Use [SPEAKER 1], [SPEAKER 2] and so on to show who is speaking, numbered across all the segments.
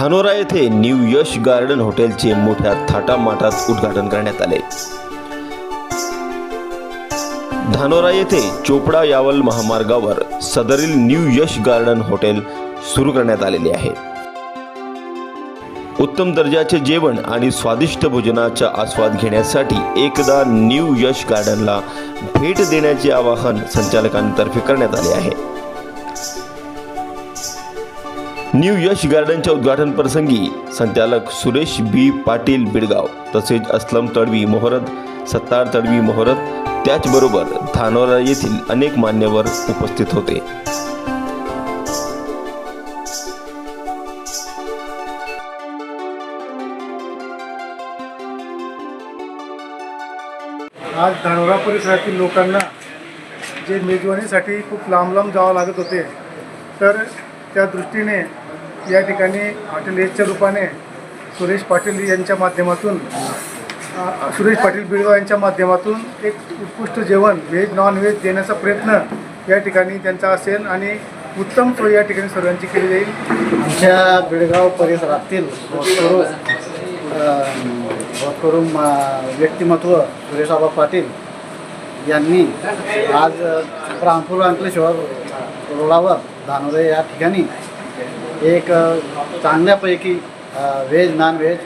[SPEAKER 1] धानोरा येथे new Yash garden हॉटेलचे मोठ्या थाटामाटात उद्घाटन करण्यात आले. धानोरा येथे चोपडा यावल महामार्गावर सदरील न्यू यश गार्डन हॉटेल सुरू करण्यात आलेले आहे. उत्तम दर्जाचे जेवण आणि स्वादिष्ट भोजनाचा आस्वाद घेण्यासाठी एकदा न्यू यश गार्डनला भेट देण्याचे आवाहन संचालकांतर्फे करण्यात आले आहे. न्यू यश गार्डनच्या उद्घाटन प्रसंगी संचालक सुरेश बी. पाटील बिडगाव तसेच अस्लम तडवी मोहरत सत्तार तडवी मोहरत त्याचबरोबर धानोरा येथील अनेक मान्यवर उपस्थित होते.
[SPEAKER 2] आज धानोरा परिसरातील लोकांना जे मेजवानीसाठी खूप लांब लांब जावं लागत होते तर त्या दृष्टीने या ठिकाणी हॉटेल एजच्या रूपाने सुरेश पाटील यांच्या माध्यमातून सुरेश पाटील बिळगाव यांच्या माध्यमातून एक उत्कृष्ट जेवण व्हेज नॉन व्हेज देण्याचा प्रयत्न या ठिकाणी त्यांचा असेल आणि उत्तम सोय या ठिकाणी सर्वांची केली जाईल.
[SPEAKER 3] आमच्या बिळगाव परिसरातील भोजकरू व्यक्तिमत्व सुरेशबाबा पाटील यांनी आज रामपूर अंकलेश्वर रोडावर दानोदय या ठिकाणी एक चांगल्यापैकी व्हेज नॉन व्हेज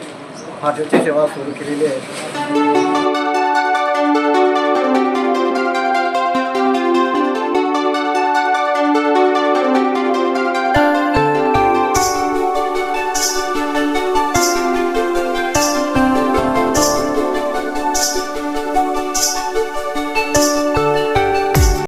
[SPEAKER 3] हॉटेलची सेवा सुरू केलेली आहे.